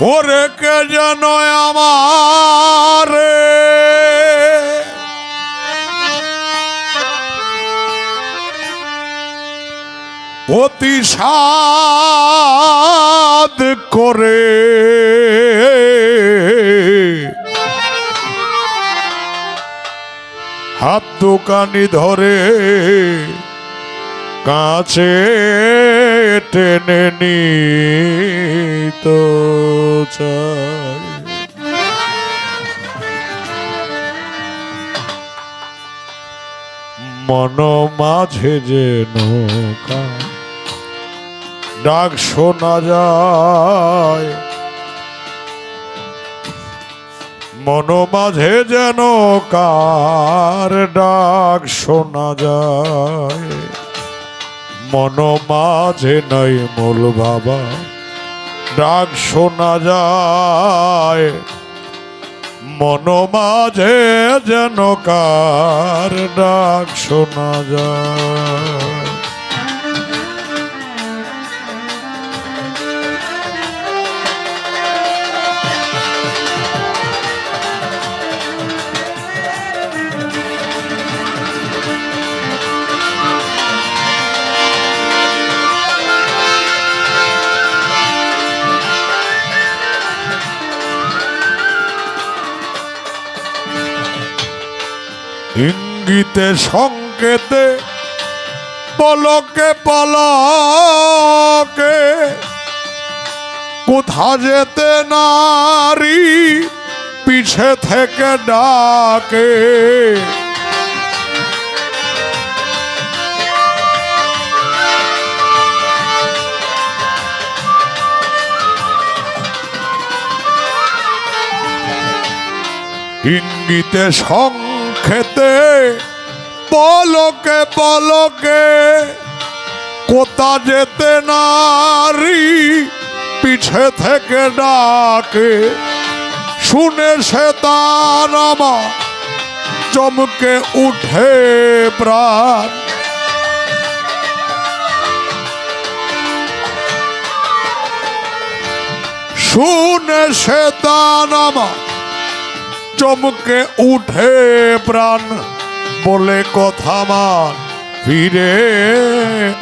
ওরে কে যেন আমার? অতি সাদ করে হাত দোকানি ধরে কাছে টেনে নিত। চায় মন মাঝে যে নৌকা, ডাক শোনা যায়। মন মাঝে যেন কার ডাক শোনা যায়। মন মাঝে নাই মূল বাবা ডাক শোনা যায়। মন মাঝে যেন কার ডাক শোনা যায়। ইঙ্গিতে সংকেতে পলকে পলকে কোথা যেতে নারী পিছে থেকে ডাকে। ইঙ্গিতে সংক্ষেতে পলকে পলকে কোথা যেতে নারী পিছে থেকে ডাকে। শুনে সে তার আমার চমকে উঠে প্রাণ। শুনে সে তার আমার চমকে উঠে প্রাণ বলে কথা মান। ফিরে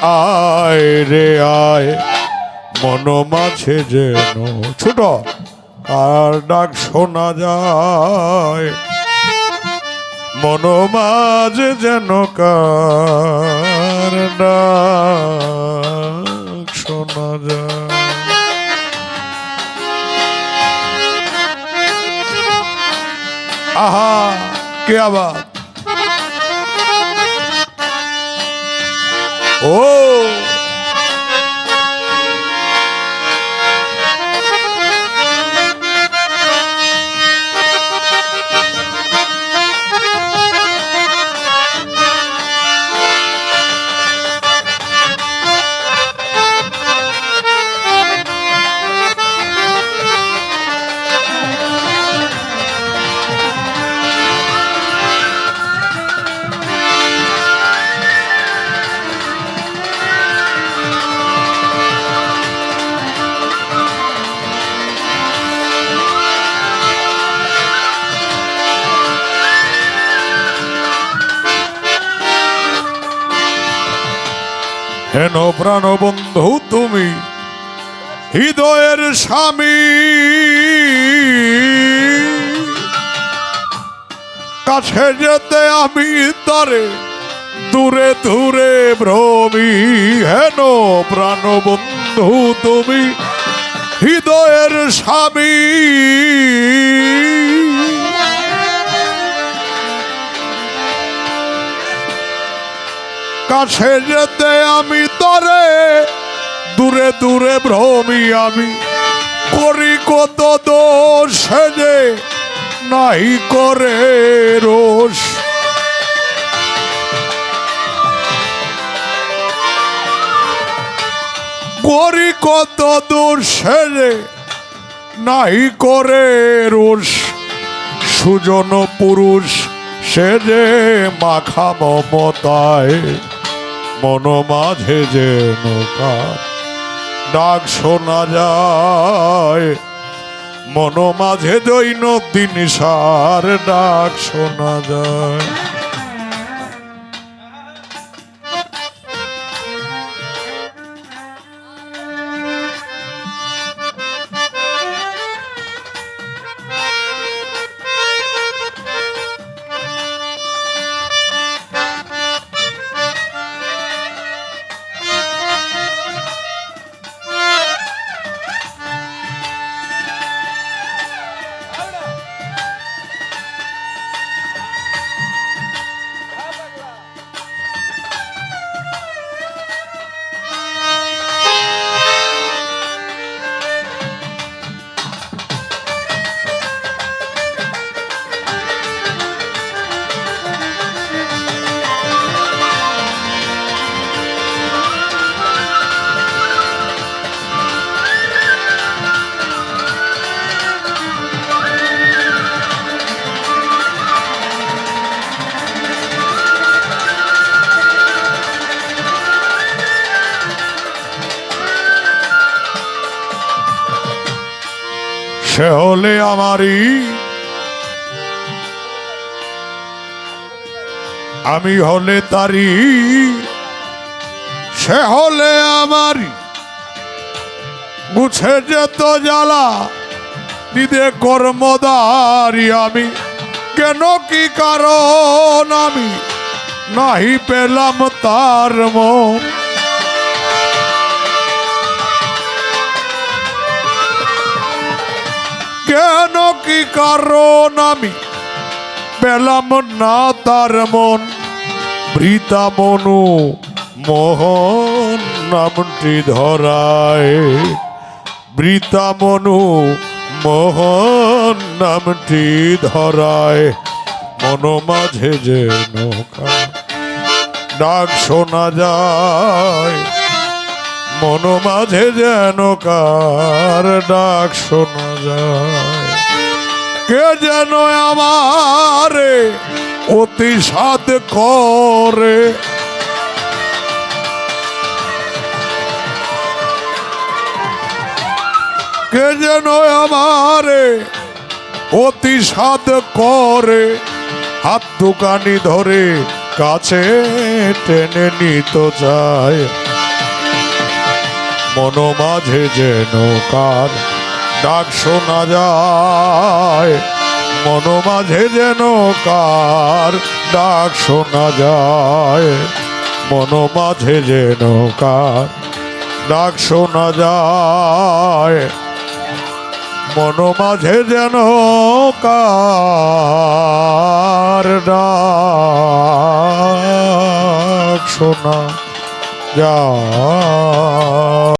আয় রে আয়, মন মাঝে যেন ছোট, আর ডাক শোনা যায়। মন মাঝে যেন কার ডাক শোনা যায়। আহা কে আবার? ও হেন প্রাণ বন্ধু তুমি, হৃদয়ের স্বামী। কাছে যেতে আমি তরে দূরে দূরে ভ্রমি, হেন প্রাণ বন্ধু তুমি, হৃদয়ের স্বামী। কাছে যেতে আমি তরে, দূরে দূরে ভ্রমি আমি। করি কত দোষ যে নাই করে রোষ। করি কত দোষ যে নাই করে রোষ। সুজন পুরুষ সে যে মাখা মমতায়। মন মাঝে যে নৌকা ডাক শোনা যায় মন মাঝে দৈনন্দিন সার ডাক শোনা যায়। সে হলে আমারই। আমি হলে তারি সে হলে আমারই। গুছে যেত জ্বালা দিদে কর্মদারি আমি। কেন কি কারণ আমি? নাহি পেলাম তার মন। কেন কি কারণ আমি? পেলাম না তার মন বৃতা মনু, মোহন নামটি ধরায়। বৃতা মনু, মোহন নামটি ধরায়। মন মাঝে যে নৌকা ডাক শোনা যায়। মন মাঝে যেন কার ডাক শোনা যায়। কে যেন আমারে অতি সাদ করে। কে যেন আমারে অতি সাদ করে। হাত দোকানি ধরে কাছে টেনে নিত যায় মন মাঝে যেন কার ডাক শোনা যায়। মন মাঝে যেন কার ডাক শোনা যায়। মন মাঝে যেন কার ডাক শোনা যায়। মন মাঝে যেন কার ডাক শোনা যায়।